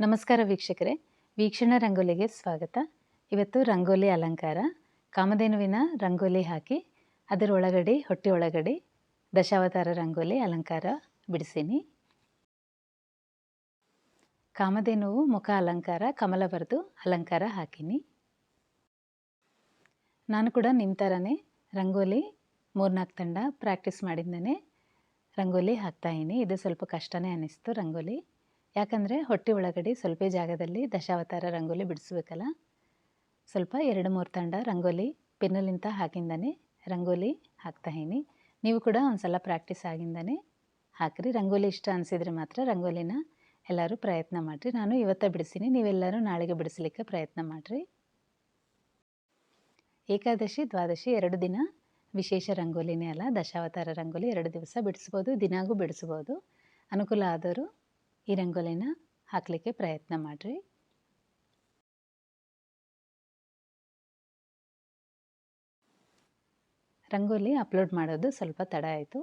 ನಮಸ್ಕಾರ ವೀಕ್ಷಕರೇ. ವೀಕ್ಷಣ ರಂಗೋಲಿಗೆ ಸ್ವಾಗತ. ಇವತ್ತು ರಂಗೋಲಿ ಅಲಂಕಾರ. ಕಾಮಧೇನುವಿನ ರಂಗೋಲಿ ಹಾಕಿ, ಅದರ ಒಳಗಡೆ, ಹೊಟ್ಟೆ ಒಳಗಡೆ ದಶಾವತಾರ ರಂಗೋಲಿ ಅಲಂಕಾರ ಬಿಡಿಸೀನಿ. ಕಾಮಧೇನುವು ಮುಖ ಅಲಂಕಾರ ಕಮಲ ಬರೆದು ಅಲಂಕಾರ ಹಾಕೀನಿ. ನಾನು ಕೂಡ ನಿಮ್ಮ ಥರನೇ ರಂಗೋಲಿ ಮೂರ್ನಾಲ್ಕು ತಂಡ ಪ್ರಾಕ್ಟೀಸ್ ಮಾಡಿದ್ದೇನೆ ರಂಗೋಲಿ ಹಾಕ್ತಾಯಿನಿ ಇದು ಸ್ವಲ್ಪ ಕಷ್ಟನೇ ಅನ್ನಿಸ್ತು ರಂಗೋಲಿ. ಯಾಕಂದರೆ ಹೊಟ್ಟೆ ಒಳಗಡೆ ಸ್ವಲ್ಪ ಜಾಗದಲ್ಲಿ ದಶಾವತಾರ ರಂಗೋಲಿ ಬಿಡಿಸ್ಬೇಕಲ್ಲ? ಸ್ವಲ್ಪ ಎರಡು ಮೂರು ತಂಡ ರಂಗೋಲಿ ಪಿನ್ನಲಿಂತ ಹಾಕಿಂದನೇ ರಂಗೋಲಿ ಹಾಕ್ತಾ ಇದೀನಿ ನೀವು ಕೂಡ ಒಂದು ಸಲ ಪ್ರಾಕ್ಟೀಸ್ ಆಗಿಂದನೇ ಹಾಕಿರಿ. ರಂಗೋಲಿ ಇಷ್ಟ ಅನಿಸಿದರೆ ಮಾತ್ರ ರಂಗೋಲಿನ ಎಲ್ಲರೂ ಪ್ರಯತ್ನ ಮಾಡಿರಿ. ನಾನು ಇವತ್ತ ಬಿಡಿಸೀನಿ ನೀವೆಲ್ಲರೂ ನಾಳೆಗೆ ಬಿಡಿಸ್ಲಿಕ್ಕೆ ಪ್ರಯತ್ನ ಮಾಡಿರಿ. ಏಕಾದಶಿ, ದ್ವಾದಶಿ ಎರಡು ದಿನ ವಿಶೇಷ ರಂಗೋಲಿನೇ ಅಲ್ಲ. ದಶಾವತಾರ ರಂಗೋಲಿ ಎರಡು ದಿವಸ ಬಿಡಿಸ್ಬೋದು, ದಿನಾಗೂ ಬಿಡಿಸ್ಬೋದು. ಅನುಕೂಲ ಆದವರು ಈ ರಂಗೋಲಿನ ಹಾಕಲಿಕ್ಕೆ ಪ್ರಯತ್ನ ಮಾಡಿರಿ. ರಂಗೋಲಿ ಅಪ್ಲೋಡ್ ಮಾಡೋದು ಸ್ವಲ್ಪ ತಡ ಆಯಿತು.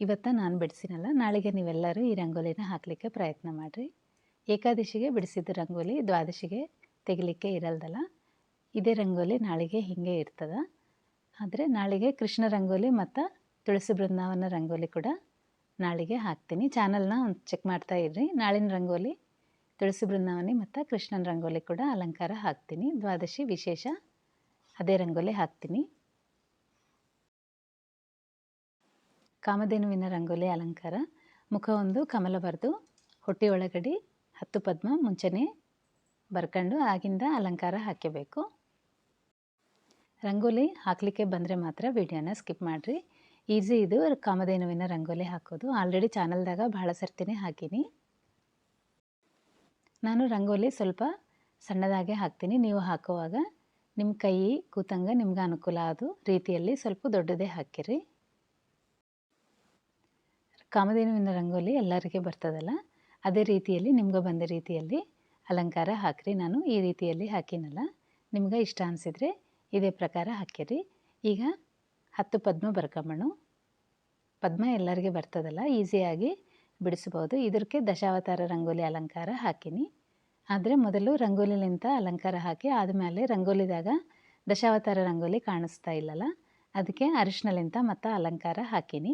ಇವತ್ತ ನಾನು ಬಿಡಿಸಿನಲ್ಲ, ನಾಳೆಗೆ ನೀವೆಲ್ಲರೂ ಈ ರಂಗೋಲಿನ ಹಾಕಲಿಕ್ಕೆ ಪ್ರಯತ್ನ ಮಾಡಿರಿ. ಏಕಾದಶಿಗೆ ಬಿಡಿಸಿದ ರಂಗೋಲಿ ದ್ವಾದಶಿಗೆ ತೆಗಿಲಿಕ್ಕೆ ಇರಲ್ದಲ್ಲ, ಇದೇ ರಂಗೋಲಿ ನಾಳೆಗೆ ಹೀಗೆ ಇರ್ತದೆ. ಆದರೆ ನಾಳೆಗೆ ಕೃಷ್ಣ ರಂಗೋಲಿ ಮತ್ತು ತುಳಸಿ ಬೃಂದಾವನ ರಂಗೋಲಿ ಕೂಡ ನಾಳೆಗೆ ಹಾಕ್ತೀನಿ. ಚಾನಲ್ನ ಒಂದು ಚೆಕ್ ಮಾಡ್ತಾ ಇರ್ರಿ. ನಾಳಿನ ರಂಗೋಲಿ, ತುಳಸಿ ಬೃಂದಾವನಿ ಮತ್ತು ಕೃಷ್ಣನ ರಂಗೋಲಿ ಕೂಡ ಅಲಂಕಾರ ಹಾಕ್ತೀನಿ. ದ್ವಾದಶಿ ವಿಶೇಷ ಅದೇ ರಂಗೋಲಿ ಹಾಕ್ತೀನಿ. ಕಾಮಧೇನುವಿನ ರಂಗೋಲಿ ಅಲಂಕಾರ. ಮುಖ ಒಂದು ಕಮಲ ಬರೆದು, ಹೊಟ್ಟೆ ಒಳಗಡೆ ಹತ್ತು ಪದ್ಮ ಮುಂಚೆನೇ ಬರ್ಕೊಂಡು ಆಗಿಂದ ಅಲಂಕಾರ ಹಾಕಬೇಕು ರಂಗೋಲಿ ಹಾಕಲಿಕ್ಕೆ ಬಂದರೆ ಮಾತ್ರ ವಿಡಿಯೋನ ಸ್ಕಿಪ್ ಮಾಡಿರಿ. ಈಸಿ ಇದು. ಕಾಮಧೇನುವಿನ ರಂಗೋಲಿ ಹಾಕೋದು. ಆಲ್ರೆಡಿ ಚಾನಲ್ದಾಗ ಭಾಳ ಸರ್ತಿನೇ ಹಾಕೀನಿ. ನಾನು ರಂಗೋಲಿ ಸ್ವಲ್ಪ ಸಣ್ಣದಾಗೆ ಹಾಕ್ತೀನಿ. ನೀವು ಹಾಕುವಾಗ ನಿಮ್ಮ ಕೈ, ಕೂತಂಗ ನಿಮ್ಗೆ ಅನುಕೂಲ ಆದ ರೀತಿಯಲ್ಲಿ ಸ್ವಲ್ಪ ದೊಡ್ಡದೇ ಹಾಕಿರಿ. ಕಾಮಧೇನುವಿನ ರಂಗೋಲಿ ಎಲ್ಲರಿಗೆ ಬರ್ತದಲ್ಲ, ಅದೇ ರೀತಿಯಲ್ಲಿ ನಿಮ್ಗೆ ಬಂದ ರೀತಿಯಲ್ಲಿ ಅಲಂಕಾರ ಹಾಕಿರಿ. ನಾನು ಈ ರೀತಿಯಲ್ಲಿ ಹಾಕಿನಲ್ಲ, ನಿಮ್ಗೆ ಇಷ್ಟ ಅನಿಸಿದರೆ ಇದೇ ಪ್ರಕಾರ ಹಾಕಿರಿ ಈಗ ಹತ್ತು ಪದ್ಮ ಬರ್ಕೊಂಬಣ್ಣು ಪದ್ಮ ಎಲ್ಲರಿಗೆ ಬರ್ತದಲ್ಲ, ಈಸಿಯಾಗಿ ಬಿಡಿಸ್ಬೋದು ಇದಕ್ಕೆ ದಶಾವತಾರ ರಂಗೋಲಿ ಅಲಂಕಾರ ಹಾಕಿನಿ. ಆದರೆ ಮೊದಲು ರಂಗೋಲಿಲಿಂತ ಅಲಂಕಾರ ಹಾಕಿ ಆದಮೇಲೆ ರಂಗೋಲಿದಾಗ ದಶಾವತಾರ ರಂಗೋಲಿ ಕಾಣಿಸ್ತಾ ಇಲ್ಲಲ್ಲ, ಅದಕ್ಕೆ ಅರಿಶಿನಲಿಂತ ಮತ್ತು ಅಲಂಕಾರ ಹಾಕಿನಿ.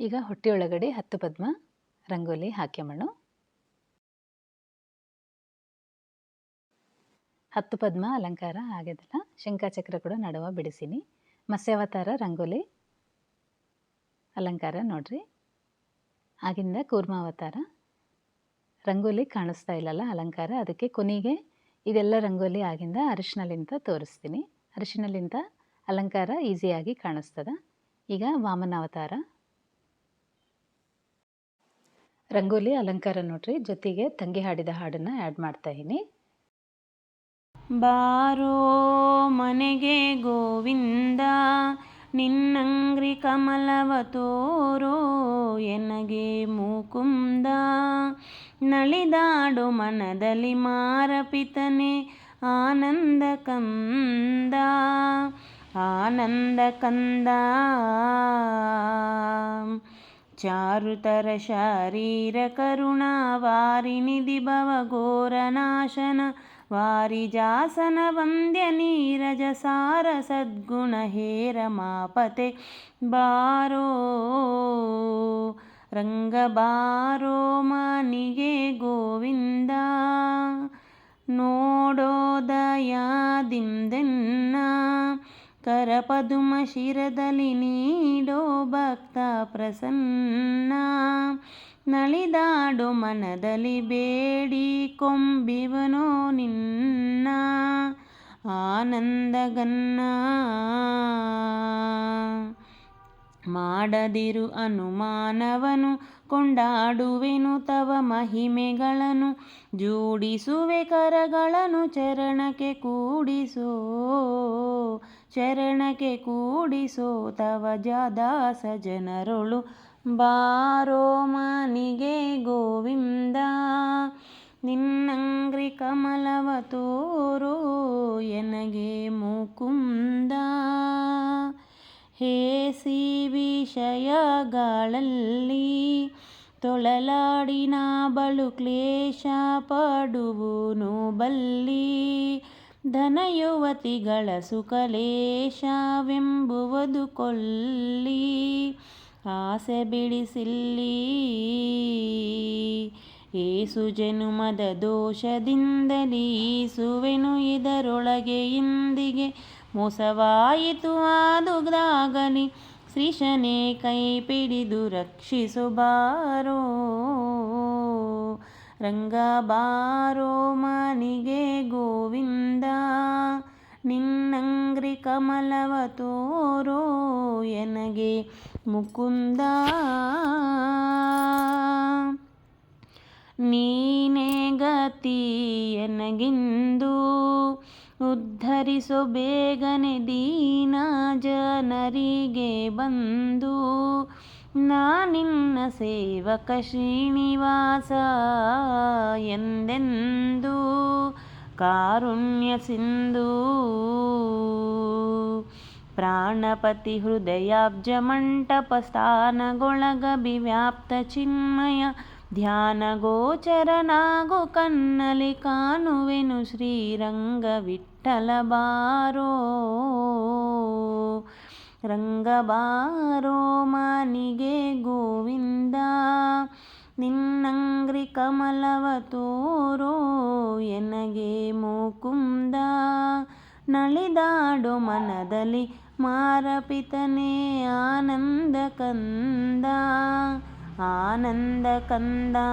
ಈಗ ಹೊಟ್ಟೆಯೊಳಗಡೆ ಹತ್ತು ಪದ್ಮ ರಂಗೋಲಿ ಹಾಕ್ಯಮಣ್ಣು ಹತ್ತು ಪದ್ಮ ಅಲಂಕಾರ ಆಗ್ಯದಲ್ಲ ಶಂಖಚಕ್ರ ಕೂಡ ನಡುವ ಬಿಡಿಸೀನಿ. ಮತ್ಸ್ಯಾವತಾರ, ರಂಗೋಲಿ, ಅಲಂಕಾರ ನೋಡ್ರಿ. ಆಗಿಂದ ಕೂರ್ಮಾವತಾರ. ರಂಗೋಲಿ ಕಾಣಿಸ್ತಾ ಇಲ್ಲಲ್ಲ ಅಲಂಕಾರ, ಅದಕ್ಕೆ ಕೊನೆಗೆ ಇದೆಲ್ಲ ರಂಗೋಲಿ ಆಗಿಂದ ಅರಿಶಿನಲಿಂದ ತೋರಿಸ್ತೀನಿ. ಅರಿಶಿನಲಿಂದ ಅಲಂಕಾರ ಈಸಿಯಾಗಿ ಕಾಣಿಸ್ತದ. ಈಗ ವಾಮನಾವತಾರ. ರಂಗೋಲಿ, ಅಲಂಕಾರ ನೋಡ್ರಿ. ಜೊತೆಗೆ ತಂಗಿ ಹಾಡಿದ ಹಾಡನ್ನು ಆ್ಯಡ್ ಮಾಡ್ತಾ ಇದ್ದೀನಿ. ಬಾರೋ ಮನೆಗೆ ಗೋವಿಂದ ನಿನ್ನಂಗ್ರಿ ಕಮಲವ ತೋರೋ ಎನಗೆ ಮುಕುಂದ ನಳಿದಾಡು ಮನದಲ್ಲಿ ಮಾರಪಿತನೆ ಆನಂದ ಕಂದ ಆನಂದ ಕಂದ ಚಾರುತರ ಶಾರೀರ ಕರುಣಾವಾರಿನಿಧಿ ಭವಘೋರನಾಶನ ವಾರಿಜಾಸನ ವಂದ್ಯ ನೀರಜ ಸಾರ ಸದ್ಗುಣ ಹೇರ ಮಾಪತೆ ಬಾರೋ ರಂಗ ಬಾರೋ ಮನಿಗೆ ಗೋವಿಂದ ನೋಡೋದಯಾದಿಂದೆನ್ನ ಕರಪದುಮ ಶಿರದಲ್ಲಿ ನೀಡೋ ಭಕ್ತ ಪ್ರಸನ್ನ ನಳಿದಾಡು ಮನದಲ್ಲಿ ಬೇಡಿ ಕೊಂಬಿವನೋ ನಿನ್ನ ಆನಂದಗನ್ನ. ಮಾಡದಿರು ಅನುಮಾನವನು, ಕೊಂಡಾಡುವೆನು ತವ ಮಹಿಮೆಗಳನ್ನು. ಜೋಡಿಸುವೆ ಕರಗಳನ್ನು, ಚರಣಕ್ಕೆ ಕೂಡಿಸೋ ಚರಣಕ್ಕೆ ಕೂಡಿಸೋ ತವ ಜಾದಾಸ ಜನರೊಳು. ಬಾರೋ ಮನಿಗೆ ಗೋವಿಂದ, ನಿನ್ನಂಗ್ರಿ ಕಮಲವ ತೋರೋ, ಎನಗೆ ಮುಕುಂದ. ಹೇಸಿ ವಿಷಯಗಳಲ್ಲಿ ತೊಳಲಾಡಿನ ಬಳು ಕ್ಲೇಶ ಪಡುವುನು ಬಲ್ಲಿ. ಧನಯುವತಿಗಳ ಸುಖಲೇಶವೆಂಬುವುದು ಕೊಲ್ಲಿ. ಆಸೆ ಬಿಡಿಸಿಲ್ಲಿ. ಏಸು ಜನುಮದ ದೋಷದಿಂದಲೀಸುವೆನು ಇದರೊಳಗೆ ಇಂದಿಗೆ. ಮೋಸವಾಯಿತು ಆದುದಾಗಲಿ ಶ್ರೀಶನೇ ಕೈ ಪಿಡಿದು ರಕ್ಷಿಸು ಬಾರೋ. ರಂಗ ಬಾರೋ ಮನಿಗೆ ಗೋವಿಂದ, ನಿನ್ನಂಗ್ರಿ ಕಮಲವ ತೋರೋ ಎನಗೆ ಮುಕುಂದ. ನೀನೇ ಗತಿ ಎನಗಿಂದು ಉದ್ಧರಿಸೋ ಬೇಗನೆ ದೀನ ಜನರಿಗೆ ಬಂದು. ನಾನಿನ್ನ ಸೇವಕ ಶ್ರೀನಿವಾಸ ಎಂದೆಂದು ಕಾರುಣ್ಯ ಸಿಂಧು. ಪ್ರಾಣಪತಿ ಹೃದಯಾಬ್ಜ ಮಂಟಪ ಸ್ಥಾನಗೊಳಗಭಿವ್ಯಾಪ್ತ ಚಿನ್ಮಯ ಧ್ಯಾನ ಕಣ್ಣಲಿ ಕನ್ನಲಿ ಕಾಣುವೆನು ಶ್ರೀರಂಗ ವಿಠಲ ಬಾರೋ ರಂಗ ಬಾರೋ ಮನಿಗೆ ಗೋವಿಂದ, ನಿನ್ನಂಗ್ರಿ ಕಮಲವ ತೋರೋ ಎನಗೆ ಮೂಕುಂದ. ನಳಿದಾಡು ಮನದಲ್ಲಿ ಮಾರಪಿತನೇ ಆನಂದ ಕಂದ. आनन्दकन्दा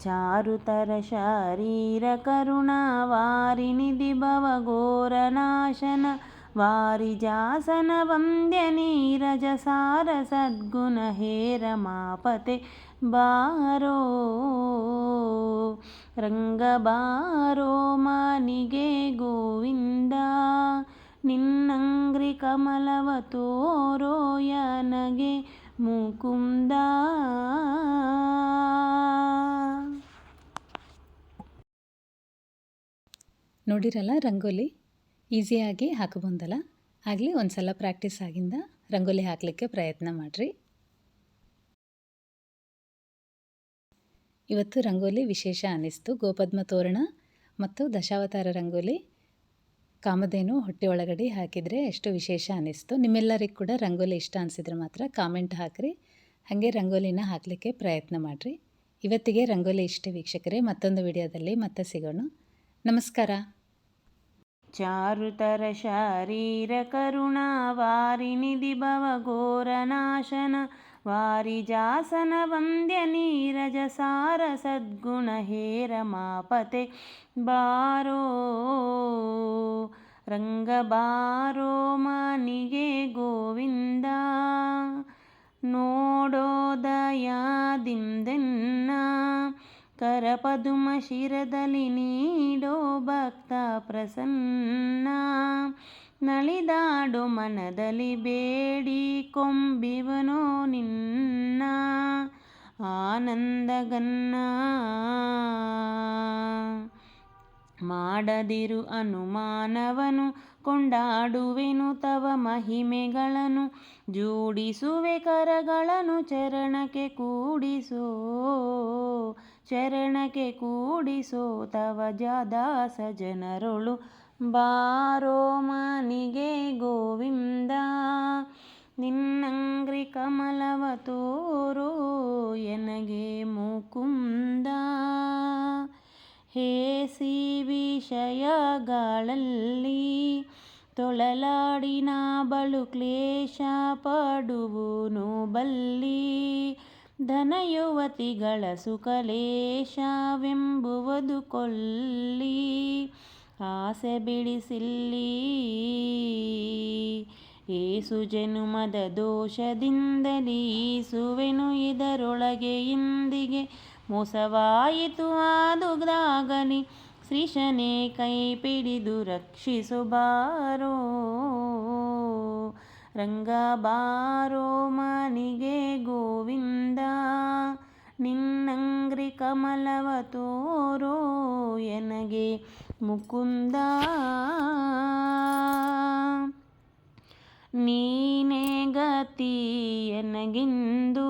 चारुतरशरीरकरुणा वारिनिधि भवघोरनाशन वारिजासन वन्द्यनीरजसारसद्गुण हैरमापते बारो रङ्गबारोमनिगे गोविन्द। निन्न्रिकमलवतो रोयनगे ಮುಕುಂದ ನೋಡಿರಲ್ಲ ರಂಗೋಲಿ? ಈಸಿಯಾಗಿ ಹಾಕಬಹುದಲ್ಲ? ಆಗಲಿ ಒಂದು ಸಲ ಪ್ರಾಕ್ಟೀಸ್ ಆಗಿಂದ ರಂಗೋಲಿ ಹಾಕಲಿಕ್ಕೆ ಪ್ರಯತ್ನ ಮಾಡಿರಿ. ಇವತ್ತು ರಂಗೋಲಿ ವಿಶೇಷ ಅನ್ನಿಸ್ತು ಗೋಪದ್ಮ ತೋರಣ ಮತ್ತು ದಶಾವತಾರ ರಂಗೋಲಿ. ಕಾಮಧೇನು ಹೊಟ್ಟೆ ಒಳಗಡೆ ಹಾಕಿದರೆ ಎಷ್ಟು ವಿಶೇಷ ಅನ್ನಿಸ್ತು. ನಿಮ್ಮೆಲ್ಲರಿಗೆ ಕೂಡ ರಂಗೋಲಿ ಇಷ್ಟ ಅನಿಸಿದ್ರೆ ಮಾತ್ರ ಕಾಮೆಂಟ್ ಹಾಕಿರಿ. ಹಾಗೆ ರಂಗೋಲಿನ ಹಾಕಲಿಕ್ಕೆ ಪ್ರಯತ್ನ ಮಾಡಿರಿ. ಇವತ್ತಿಗೆ ರಂಗೋಲಿ ಇಷ್ಟ ವೀಕ್ಷಕರೇ, ಮತ್ತೊಂದು ವಿಡಿಯೋದಲ್ಲಿ ಮತ್ತೆ ಸಿಗೋಣ. ನಮಸ್ಕಾರ. ಚಾರುತರ ಶಾರೀರ ಕರುಣಾವಾರಿ ನಿಧಿ ಭವ ನೀರಜ ಸಾರ ಸದ್ಗುಣ ಹೇರ ಮಾಪತೆ ಬಾರೋ ರಂಗ ಬಾರೋ ಮನಿಗೆ ಗೋವಿಂದ ನೋಡೋದಯಾದಿಂದೆನ್ನ ಕರಪದುಮ ಶಿರದಲ್ಲಿ ನೀಡೋ ಭಕ್ತ ಪ್ರಸನ್ನ ನಳಿದಾಡು ಮನದಲ್ಲಿ ಬೇಡಿ ಕೊಂಬಿವನೋ ನಿನ್ನ ಆನಂದಗನ್ನ. ಮಾಡದಿರು ಅನುಮಾನವನು, ಕೊಂಡಾಡುವೆನು ತವ ಮಹಿಮೆಗಳನ್ನು. ಜೋಡಿಸುವೆ ಕರಗಳನ್ನು, ಚರಣಕ್ಕೆ ಕೂಡಿಸೋ ಚರಣಕ್ಕೆ ಕೂಡಿಸೋ ತವ ಜಾದಾಸ ಜನರೊಳು. ಬಾರೋ ಮನಿಗೆ ಗೋವಿಂದ, ನಿನ್ನಂಗ್ರಿ ಕಮಲವ ತೋರೋ ಎನಗೆ ಮುಕುಂದ. ಹೇಸಿ ವಿಷಯಗಳಲ್ಲಿ ತೊಳಲಾಡಿನ ಬಳು ಕ್ಲೇಶ ಪಡುವುನು ಬಲ್ಲಿ ಧನಯುವತಿಗಳ ಸುಖಲೇಶವೆಂಬುವುದು ಕೊಲ್ಲಿ. ಆಸೆ ಬಿಡಿಸಿಲ್ಲಿ. ಏಸು ಜನುಮದ ದೋಷದಿಂದಲೀ ಈಸುವೆನು ಇದರೊಳಗೆ ಇಂದಿಗೆ ಮೋಸವಾಯಿತು ಆದುದಾಗಲಿ ಶ್ರೀಶನೇ ಕೈ ಪಿಡಿದು ರಂಗ ಬಾರೋ ಮನಿಗೆ ಗೋವಿಂದ. ನಿನ್ನಂಗ್ರಿ ಕಮಲವ ತೋರೋ ಎನಗೆ ಮುಕುಂದ. ನೀನೇ ಗತಿ ಎನಗಿಂದು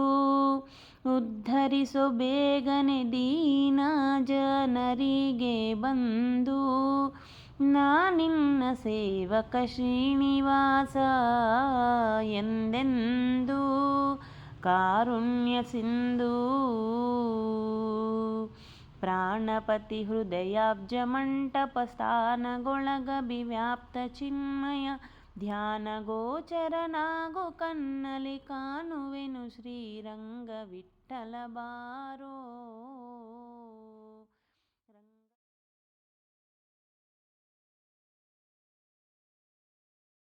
ಉದ್ಧರಿಸೋ ಬೇಗನೆ ದೀನ ಜನರಿಗೆ ಬಂದು ನಾನಿನ್ನ ಸೇವಕ ಶ್ರೀನಿವಾಸ ಎಂದೆಂದು ಕಾರುಣ್ಯ ಸಿಂಧು ಪ್ರಾಣಪತಿ ಹೃದಯಾಬ್ಜ ಮಂಟಪ ಸ್ಥಾನಗೊಳಗಭಿವ್ಯಾಪ್ತ ಚಿನ್ಮಯ ಧ್ಯಾನ ಗೋಚರನಾಗು ಕಣ್ಣಲಿ ಕಾಣುವೆನು ಶ್ರೀರಂಗ ವಿಠಲ ಬಾರೋ